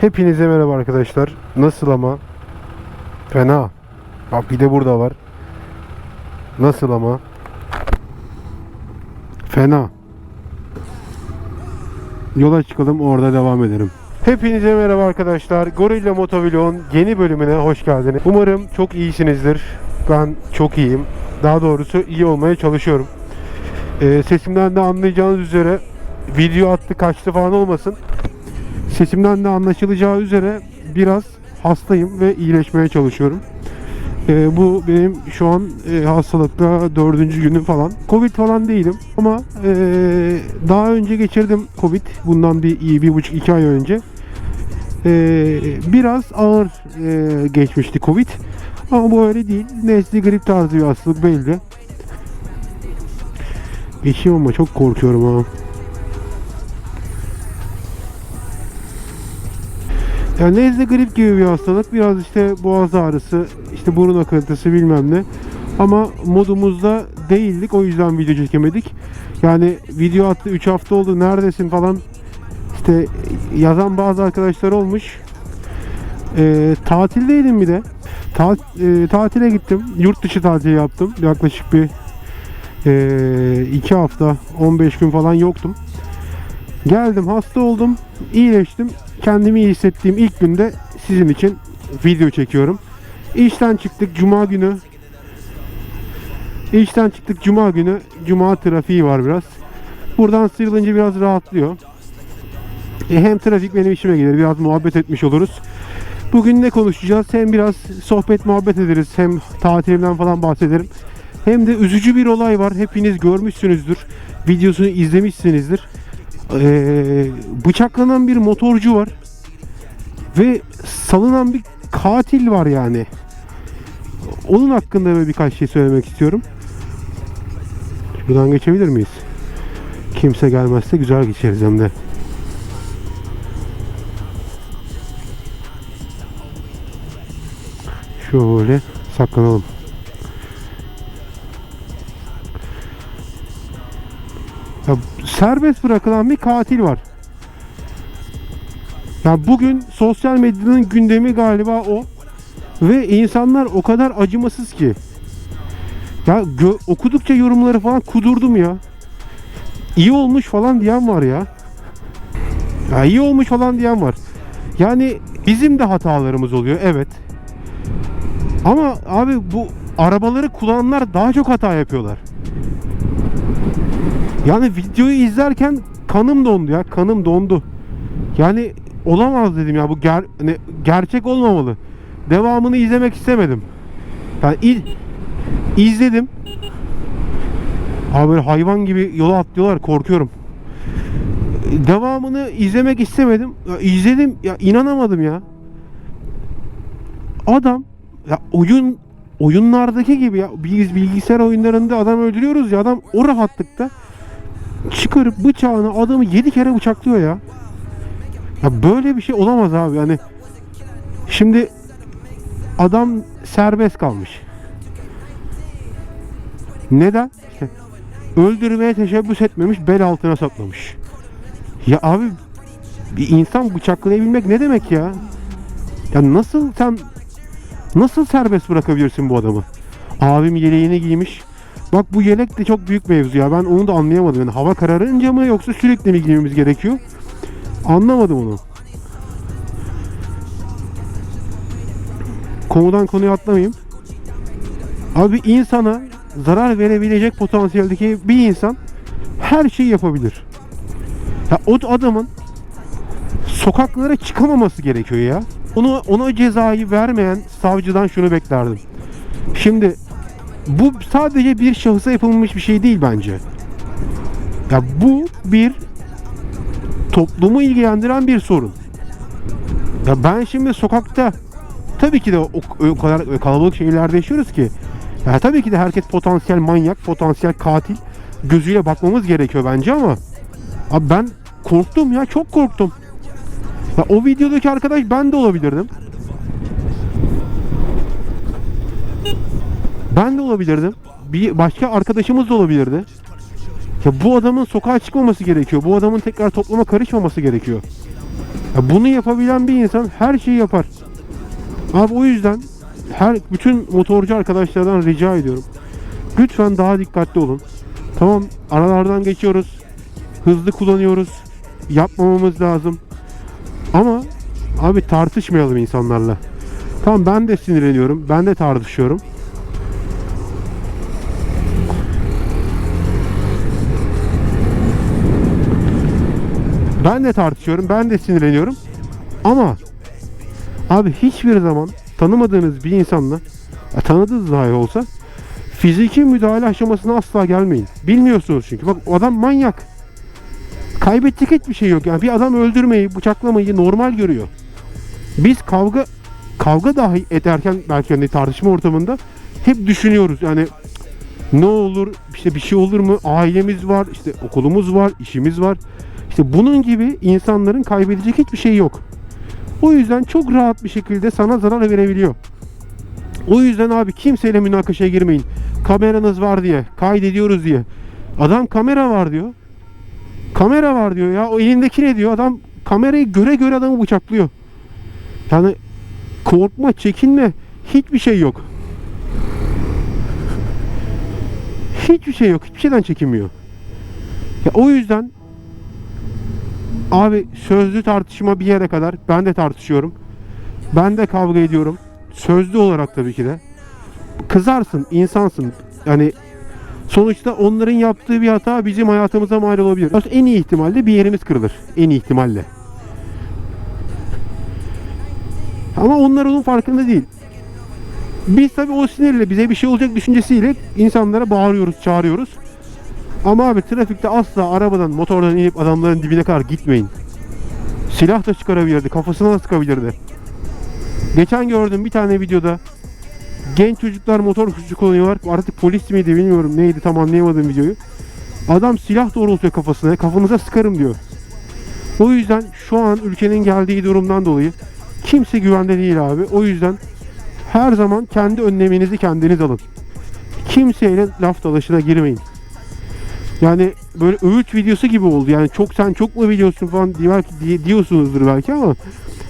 Hepinize merhaba arkadaşlar. Nasıl ama? Fena. Bak bir de burada var. Nasıl ama? Fena. Yola çıkalım orada devam edelim. Hepinize merhaba arkadaşlar. Gorilla Motovlog'un yeni bölümüne hoş geldiniz. Umarım çok iyisinizdir. Ben çok iyiyim. Daha doğrusu iyi olmaya çalışıyorum. Ee, sesimden de anlayacağınız üzere video attı kaçtı falan olmasın. Sesimden de anlaşılacağı üzere biraz hastayım ve iyileşmeye çalışıyorum. Ee, bu benim şu an e, hastalıkta dördüncü günüm falan. Covid falan değilim ama e, daha önce geçirdim Covid. Bundan bir bir buçuk iki ay önce. E, biraz ağır e, geçmişti Covid. Ama bu öyle değil. Nesli grip tarzı bir hastalık belli. Geçeyim ama çok korkuyorum ha. Yani nezle grip gibi bir hastalık. Biraz işte boğaz ağrısı, işte burun akıntısı bilmem ne. Ama modumuzda değildik. O yüzden video çekemedik. Yani video attı 3 hafta oldu neredesin falan. İşte yazan bazı arkadaşlar olmuş. Ee, tatildeydim bir de. Ta- e, tatile gittim. Yurt dışı tatili yaptım. Yaklaşık bir 2 hafta 15 gün falan yoktum. Geldim hasta oldum. iyileştim. Kendimi iyi hissettiğim ilk günde sizin için video çekiyorum. İşten çıktık cuma günü. İşten çıktık cuma günü. Cuma trafiği var biraz. Buradan sıyrılınca biraz rahatlıyor. E, hem trafik benim işime gelir. Biraz muhabbet etmiş oluruz. Bugün ne konuşacağız? Hem biraz sohbet muhabbet ederiz. Hem tatilimden falan bahsederim. Hem de üzücü bir olay var. Hepiniz görmüşsünüzdür. Videosunu izlemişsinizdir. Ee, bıçaklanan bir motorcu var. Ve salınan bir katil var yani. Onun hakkında böyle birkaç şey söylemek istiyorum. Şuradan geçebilir miyiz? Kimse gelmezse güzel geçeriz hem de. Şöyle saklanalım. Serbest bırakılan bir katil var. Ya bugün sosyal medyanın gündemi galiba o. Ve insanlar o kadar acımasız ki. Ya okudukça yorumları falan kudurdum ya. İyi olmuş falan diyen var ya. Ya iyi olmuş falan diyen var. Yani bizim de hatalarımız oluyor evet. Ama abi bu arabaları kullananlar daha çok hata yapıyorlar. Yani videoyu izlerken kanım dondu ya. Kanım dondu. Yani olamaz dedim ya bu ger hani gerçek olmamalı. Devamını izlemek istemedim. Yani il izledim. Abi böyle hayvan gibi yola atlıyorlar korkuyorum. Devamını izlemek istemedim. Ya izledim ya inanamadım ya. Adam ya oyun oyunlardaki gibi ya biz bilgisayar oyunlarında adam öldürüyoruz ya adam o rahatlıkta çıkarıp bıçağını adamı 7 kere bıçaklıyor ya. Ya böyle bir şey olamaz abi yani. Şimdi adam serbest kalmış. Neden? İşte öldürmeye teşebbüs etmemiş, bel altına saklamış. Ya abi bir insan bıçaklayabilmek ne demek ya? Ya nasıl sen nasıl serbest bırakabilirsin bu adamı? Abim yeleğini giymiş. Bak bu yelek de çok büyük mevzu ya. Ben onu da anlayamadım. Yani hava kararınca mı yoksa sürekli mi giymemiz gerekiyor? Anlamadım onu. Konudan konuya atlamayayım. Abi insana zarar verebilecek potansiyeldeki bir insan her şeyi yapabilir. Ya o adamın sokaklara çıkamaması gerekiyor ya. Onu ona cezayı vermeyen savcıdan şunu beklerdim. Şimdi bu sadece bir şahısa yapılmış bir şey değil bence. Ya bu bir toplumu ilgilendiren bir sorun. Ya ben şimdi sokakta tabii ki de o, o kadar kalabalık şehirlerde yaşıyoruz ki ya tabii ki de herkes potansiyel manyak, potansiyel katil gözüyle bakmamız gerekiyor bence ama abi ben korktum ya çok korktum. Ya o videodaki arkadaş ben de olabilirdim. Ben de olabilirdim. Bir başka arkadaşımız da olabilirdi. Ya bu adamın sokağa çıkmaması gerekiyor. Bu adamın tekrar topluma karışmaması gerekiyor. Ya bunu yapabilen bir insan her şeyi yapar. Abi o yüzden her bütün motorcu arkadaşlardan rica ediyorum. Lütfen daha dikkatli olun. Tamam aralardan geçiyoruz. Hızlı kullanıyoruz. Yapmamamız lazım. Ama abi tartışmayalım insanlarla. Tamam ben de sinirleniyorum. Ben de tartışıyorum. Ben de tartışıyorum. Ben de sinirleniyorum. Ama abi hiçbir zaman tanımadığınız bir insanla ya tanıdığınız dahi olsa fiziki müdahale aşamasına asla gelmeyin. Bilmiyorsunuz çünkü. Bak adam manyak. Kaybedecek hiçbir şey yok. Yani bir adam öldürmeyi, bıçaklamayı normal görüyor. Biz kavga kavga dahi ederken belki hani tartışma ortamında hep düşünüyoruz. Yani ne olur, işte bir şey olur mu? Ailemiz var, işte okulumuz var, işimiz var. İşte bunun gibi insanların kaybedecek hiçbir şey yok. O yüzden çok rahat bir şekilde sana zarar verebiliyor. O yüzden abi kimseyle münakaşaya girmeyin. Kameranız var diye, kaydediyoruz diye. Adam kamera var diyor. Kamera var diyor ya. O elindeki ne diyor? Adam kamerayı göre göre adamı bıçaklıyor. Yani korkma, çekinme. Hiçbir şey yok. Hiçbir şey yok. Hiçbir şeyden çekinmiyor. Ya o yüzden abi sözlü tartışma bir yere kadar ben de tartışıyorum. Ben de kavga ediyorum. Sözlü olarak tabii ki de. Kızarsın, insansın. Yani sonuçta onların yaptığı bir hata bizim hayatımıza mal olabilir. En iyi ihtimalle bir yerimiz kırılır. En iyi ihtimalle. Ama onlar onun farkında değil. Biz tabii o sinirle bize bir şey olacak düşüncesiyle insanlara bağırıyoruz, çağırıyoruz. Ama abi trafikte asla arabadan, motordan inip adamların dibine kadar gitmeyin. Silah da çıkarabilirdi, kafasına da sıkabilirdi. Geçen gördüm bir tane videoda genç çocuklar motor gücü kullanıyorlar. Artık polis miydi bilmiyorum neydi tam anlayamadım videoyu. Adam silah doğrultuyor kafasına. Kafanıza sıkarım diyor. O yüzden şu an ülkenin geldiği durumdan dolayı kimse güvende değil abi. O yüzden her zaman kendi önleminizi kendiniz alın. Kimseyle laf dalaşına girmeyin. Yani böyle öğüt videosu gibi oldu. Yani çok sen çok mu biliyorsun falan diye- diyorsunuzdur belki ama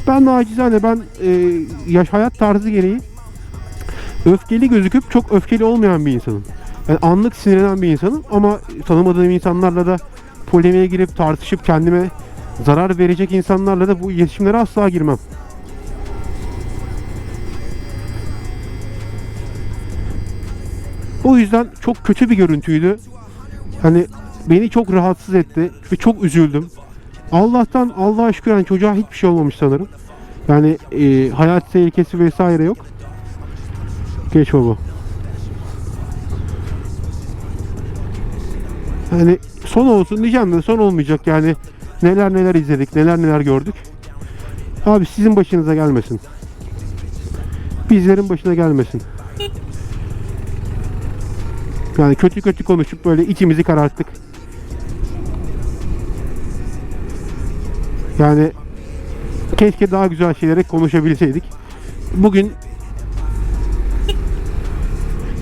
ben nacizane ben e, yaş hayat tarzı gereği öfkeli gözüküp çok öfkeli olmayan bir insanım. Yani anlık sinirlenen bir insanım ama tanımadığım insanlarla da polemiğe girip tartışıp kendime zarar verecek insanlarla da bu iletişimlere asla girmem. O yüzden çok kötü bir görüntüydü. Hani beni çok rahatsız etti ve çok üzüldüm. Allah'tan Allah'a şükür yani çocuğa hiçbir şey olmamış sanırım. Yani e, hayat tehlikesi vesaire yok. Geç baba. Hani son olsun diyeceğim de son olmayacak yani. Neler neler izledik, neler neler gördük. Abi sizin başınıza gelmesin. Bizlerin başına gelmesin. Yani kötü kötü konuşup böyle içimizi kararttık. Yani keşke daha güzel şeyleri konuşabilseydik. Bugün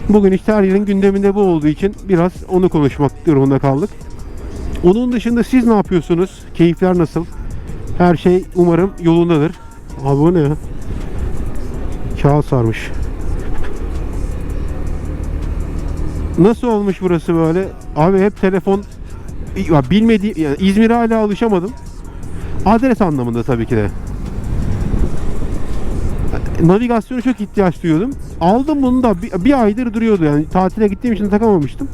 Bugün işte her yerin gündeminde bu olduğu için biraz onu konuşmak durumunda kaldık. Onun dışında siz ne yapıyorsunuz? Keyifler nasıl? Her şey umarım yolundadır. Abi bu ne ya? Kağıt sarmış. Nasıl olmuş burası böyle? Abi hep telefon ya bilmediğim yani İzmir'e hala alışamadım. Adres anlamında tabii ki de. Navigasyona çok ihtiyaç duyuyordum. Aldım bunu da bir, bir aydır duruyordu yani tatile gittiğim için takamamıştım.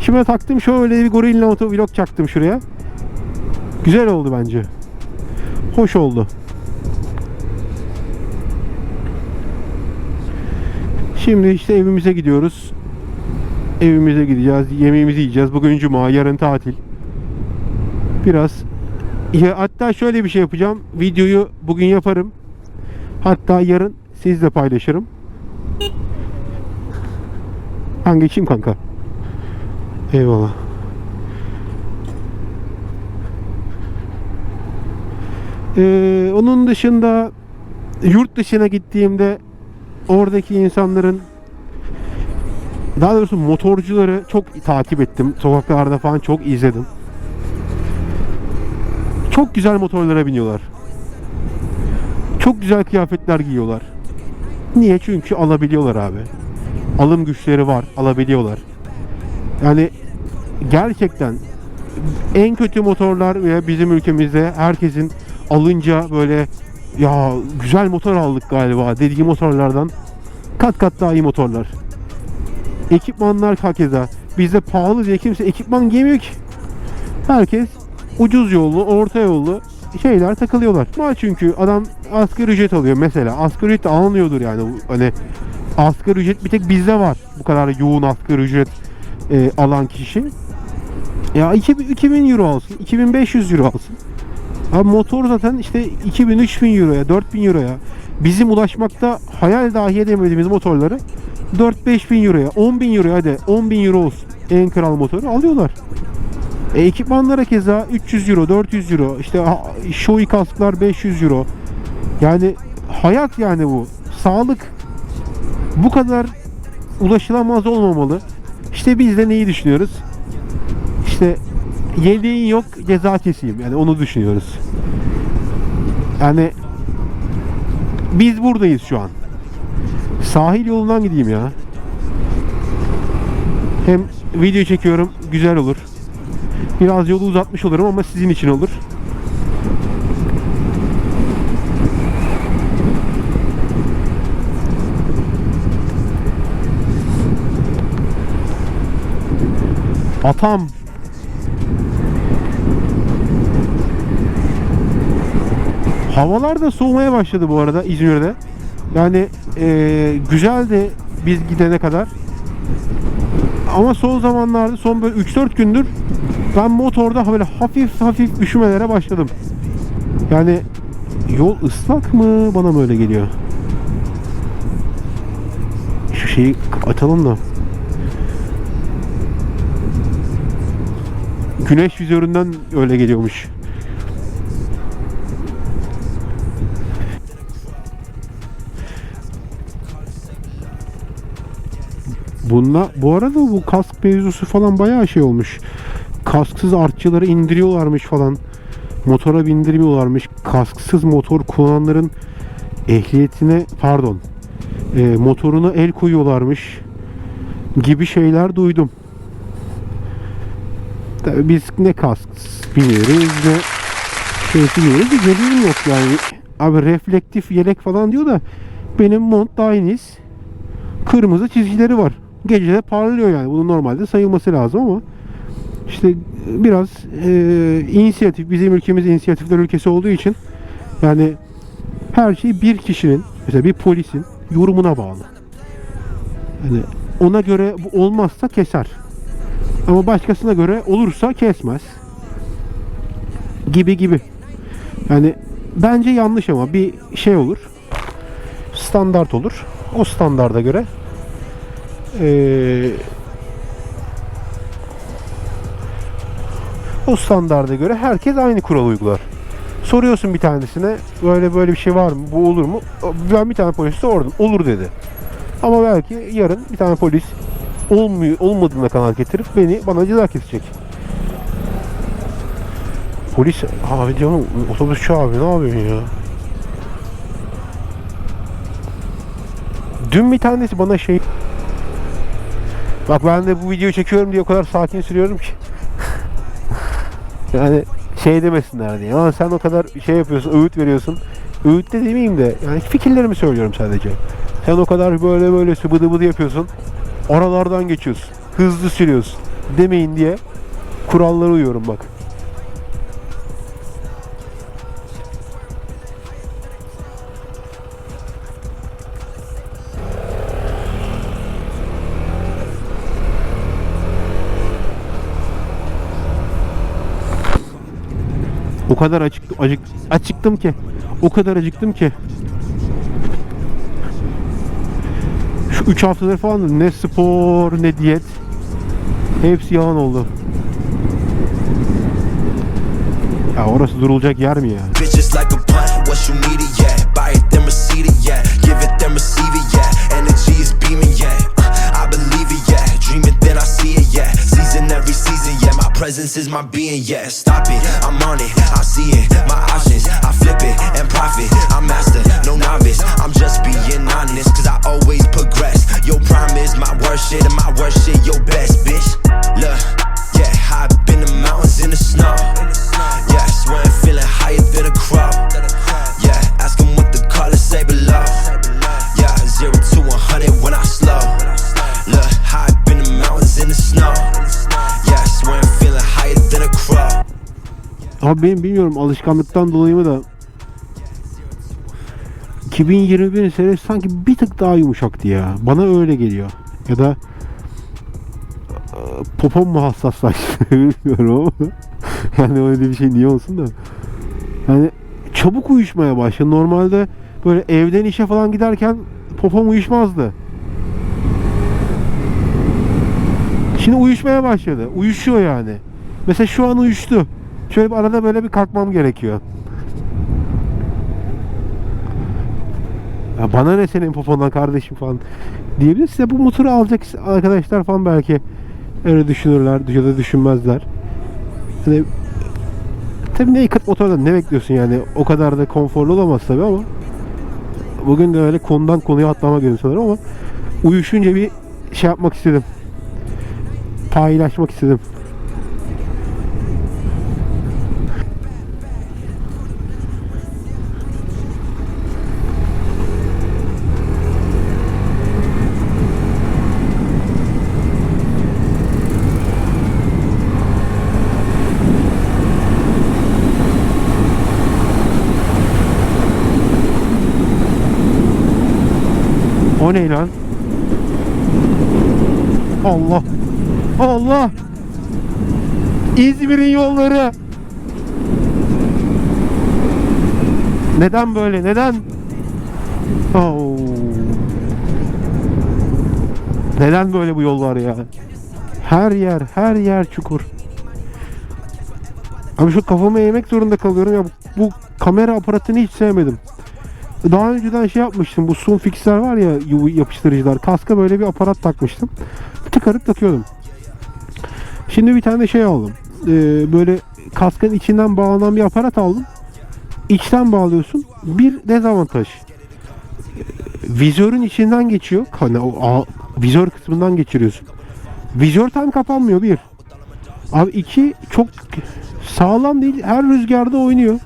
Şimdi taktım şöyle bir gorilla motovlog çaktım şuraya. Güzel oldu bence. Hoş oldu. Şimdi işte evimize gidiyoruz. Evimize gideceğiz. Yemeğimizi yiyeceğiz. Bugün cuma, yarın tatil. Biraz ya hatta şöyle bir şey yapacağım. Videoyu bugün yaparım. Hatta yarın sizle paylaşırım. Ben geçeyim kanka. Eyvallah. Ee, onun dışında yurt dışına gittiğimde oradaki insanların daha doğrusu motorcuları çok takip ettim. Sokaklarda falan çok izledim. Çok güzel motorlara biniyorlar. Çok güzel kıyafetler giyiyorlar. Niye? Çünkü alabiliyorlar abi. Alım güçleri var, alabiliyorlar. Yani gerçekten en kötü motorlar veya bizim ülkemizde herkesin alınca böyle ya güzel motor aldık galiba dediği motorlardan kat kat daha iyi motorlar. Ekipmanlar hakeza. Bizde pahalı diye kimse ekipman giymiyor ki. Herkes ucuz yollu, orta yollu şeyler takılıyorlar. Ama çünkü adam asgari ücret alıyor mesela. Asgari ücret de alınıyordur yani. Hani asgari ücret bir tek bizde var. Bu kadar yoğun asgari ücret e, alan kişi. Ya 2000, 2000 euro alsın, 2500 euro alsın. Abi motor zaten işte 2000-3000 euroya, 4000 euroya. Bizim ulaşmakta hayal dahi edemediğimiz motorları 4-5 bin euroya, 10 bin euroya hadi 10 bin euro olsun. En kral motoru alıyorlar. E, ekipmanlara keza 300 euro, 400 euro, işte Shoei kasklar 500 euro. Yani hayat yani bu. Sağlık bu kadar ulaşılamaz olmamalı. İşte biz de neyi düşünüyoruz? İşte yediğin yok ceza keseyim. Yani onu düşünüyoruz. Yani biz buradayız şu an. Sahil yolundan gideyim ya. Hem video çekiyorum güzel olur. Biraz yolu uzatmış olurum ama sizin için olur. Atam. Havalar da soğumaya başladı bu arada İzmir'de. Yani eee güzeldi biz gidene kadar. Ama son zamanlarda son böyle 3-4 gündür ben motorda böyle hafif hafif üşümelere başladım. Yani yol ıslak mı bana mı öyle geliyor? Şu şeyi atalım da. Güneş vizöründen öyle geliyormuş. Bunla bu arada bu kask mevzusu falan bayağı şey olmuş. Kasksız artçıları indiriyorlarmış falan. Motora bindirmiyorlarmış. Kasksız motor kullananların ehliyetine pardon e, motoruna el koyuyorlarmış gibi şeyler duydum. Tabii biz ne kask biniyoruz ne şeysi biniyoruz. Bir gelirim yok yani. Abi reflektif yelek falan diyor da benim mont Dainis kırmızı çizgileri var. Gece de parlıyor yani. Bunun normalde sayılması lazım ama işte biraz e, inisiyatif bizim ülkemiz inisiyatifler ülkesi olduğu için yani her şey bir kişinin mesela bir polisin yorumuna bağlı. Yani ona göre olmazsa keser. Ama başkasına göre olursa kesmez. Gibi gibi. Yani bence yanlış ama bir şey olur. Standart olur. O standarda göre eee o standarda göre herkes aynı kural uygular. Soruyorsun bir tanesine böyle böyle bir şey var mı? Bu olur mu? Ben bir tane polise sordum. Olur dedi. Ama belki yarın bir tane polis olmuyor, olmadığına kanaat getirip beni bana ceza kesecek. Polis abi canım otobüsçü abi ne yapıyorsun ya? Dün bir tanesi bana şey Bak ben de bu videoyu çekiyorum diye o kadar sakin sürüyorum ki. yani şey demesinler diye. Ama sen o kadar şey yapıyorsun, öğüt veriyorsun. Öğüt de demeyeyim de yani fikirlerimi söylüyorum sadece. Sen o kadar böyle böyle bıdı bıdı yapıyorsun. Oralardan geçiyorsun. Hızlı sürüyorsun. Demeyin diye kurallara uyuyorum bak. Kadar acık, acık, acıktım ki. O kadar acıktım ki. Şu 3 haftadır falan ne spor ne diyet. Hepsi yalan oldu. Ya orası durulacak yer mi ya? Bitches presence is my being, yeah. Stop it, I'm on it, I see it, my options, I flip it and profit. I'm master, no novice, I'm just being honest, cause I always progress. Your prime is my worst shit, and my worst shit, your best, bitch. Look, yeah, high up in the mountains in the snow. Yeah, I swear I'm feeling higher than a crowd. Abi benim bilmiyorum alışkanlıktan dolayı mı da 2021 senesi sanki bir tık daha yumuşaktı ya. Bana öyle geliyor. Ya da e, popom mu hassaslaştı bilmiyorum ama yani öyle bir şey niye olsun da yani çabuk uyuşmaya başladı. Normalde böyle evden işe falan giderken popom uyuşmazdı. Şimdi uyuşmaya başladı. Uyuşuyor yani. Mesela şu an uyuştu. Şöyle bir arada böyle bir kalkmam gerekiyor. Ya bana ne senin popondan kardeşim falan diyebilir. Size bu motoru alacak arkadaşlar falan belki öyle düşünürler ya da düşünmezler. Hani tabii naked motordan ne bekliyorsun yani o kadar da konforlu olamaz tabii ama bugün de öyle konudan konuya atlama günü sanırım ama uyuşunca bir şey yapmak istedim. Paylaşmak istedim. O ne lan? Allah. Allah. İzmir'in yolları. Neden böyle? Neden? Oo. Neden böyle bu yollar ya? Her yer, her yer çukur. Abi şu kafamı eğmek zorunda kalıyorum ya. Bu kamera aparatını hiç sevmedim. Daha önceden şey yapmıştım. Bu zoom fixler var ya yapıştırıcılar. Kaska böyle bir aparat takmıştım. Tıkarıp takıyordum. Şimdi bir tane şey aldım. Ee, böyle kaskın içinden bağlanan bir aparat aldım. İçten bağlıyorsun. Bir dezavantaj. Vizörün içinden geçiyor. Hani o a- vizör kısmından geçiriyorsun. Vizör tam kapanmıyor bir. Abi iki çok sağlam değil. Her rüzgarda oynuyor.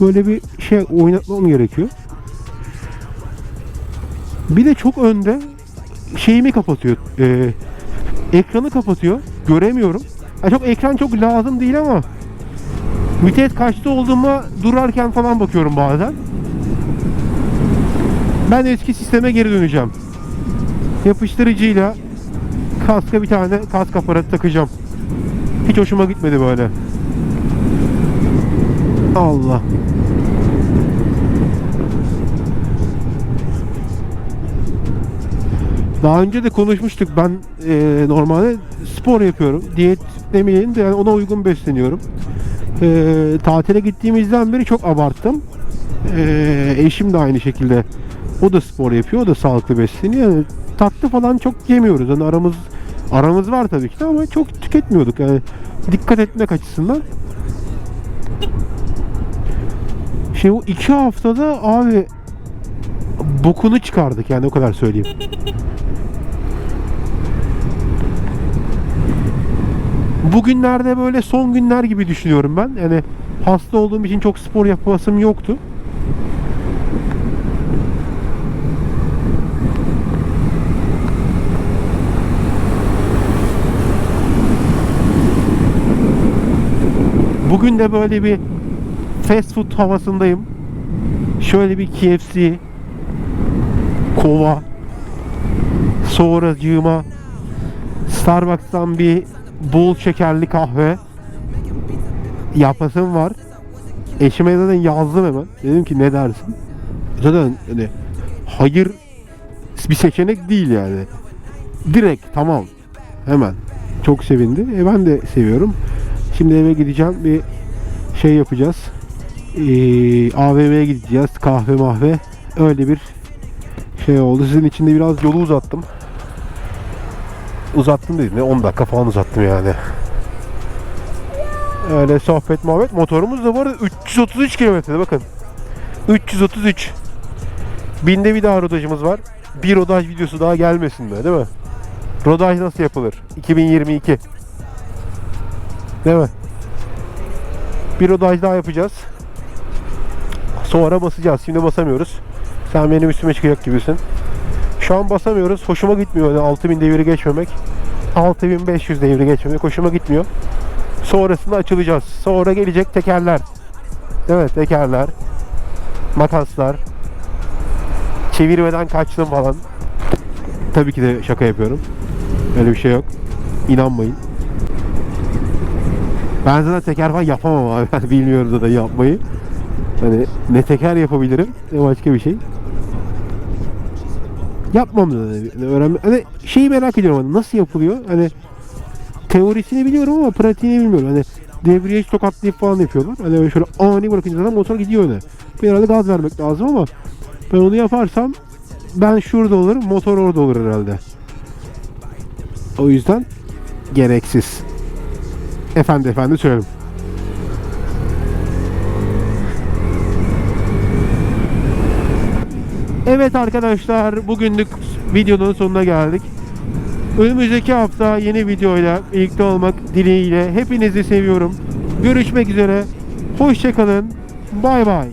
Böyle bir şey oynatmam gerekiyor. Bir de çok önde şeyimi kapatıyor. Ee, ekranı kapatıyor. Göremiyorum. Ha, çok ekran çok lazım değil ama vites kaçta olduğuma durarken falan bakıyorum bazen. Ben eski sisteme geri döneceğim. Yapıştırıcıyla kaska bir tane kask aparatı takacağım. Hiç hoşuma gitmedi böyle. Allah. Daha önce de konuşmuştuk. Ben e, normalde spor yapıyorum. Diyet demeyelim de yani ona uygun besleniyorum. E, tatile gittiğimizden beri çok abarttım. E, eşim de aynı şekilde. O da spor yapıyor. O da sağlıklı besleniyor. Yani tatlı falan çok yemiyoruz. Yani aramız aramız var tabii ki de ama çok tüketmiyorduk. Yani dikkat etmek açısından. Şimdi bu iki haftada abi bokunu çıkardık yani o kadar söyleyeyim. Bugünlerde böyle son günler gibi düşünüyorum ben. Yani hasta olduğum için çok spor yapasım yoktu. Bugün de böyle bir fast food havasındayım. Şöyle bir KFC kova sonracığıma Starbucks'tan bir bol şekerli kahve yapasım var. Eşime zaten yazdım hemen. Dedim ki ne dersin? Zaten hani hayır bir seçenek değil yani. Direkt tamam. Hemen. Çok sevindi. E ben de seviyorum. Şimdi eve gideceğim. Bir şey yapacağız. Ee, AVM'ye gideceğiz. Kahve mahve. Öyle bir şey oldu. Sizin için de biraz yolu uzattım. Uzattım dedim. ne 10 dakika falan uzattım yani. Öyle sohbet muhabbet. Motorumuz da bu arada 333 kilometrede bakın. 333. Binde bir daha rodajımız var. Bir rodaj videosu daha gelmesin be değil mi? Rodaj nasıl yapılır? 2022. Değil mi? Bir rodaj daha yapacağız. Sonra basacağız. Şimdi basamıyoruz. Sen benim üstüme çıkacak gibisin. Şu an basamıyoruz. Hoşuma gitmiyor. Yani 6000 deviri geçmemek. 6500 deviri geçmemek hoşuma gitmiyor. Sonrasında açılacağız. Sonra gelecek tekerler. Evet tekerler. Makaslar. Çevirmeden kaçtım falan. Tabii ki de şaka yapıyorum. Öyle bir şey yok. İnanmayın. Ben zaten teker falan yapamam abi. Ben bilmiyorum zaten yapmayı. Hani ne teker yapabilirim ne başka bir şey. Yapmam da öğrenme. Hani şeyi merak ediyorum hani nasıl yapılıyor? Hani teorisini biliyorum ama pratiğini bilmiyorum. Hani debriyaj tokatlayıp falan yapıyorlar. Hani böyle şöyle ani bırakınca zaten motor gidiyor öne. Herhalde gaz vermek lazım ama ben onu yaparsam ben şurada olurum, motor orada olur herhalde. O yüzden gereksiz. Efendi efendi söylerim. Evet arkadaşlar bugünlük videonun sonuna geldik. Önümüzdeki hafta yeni videoyla birlikte olmak dileğiyle hepinizi seviyorum. Görüşmek üzere. Hoşçakalın. Bay bay.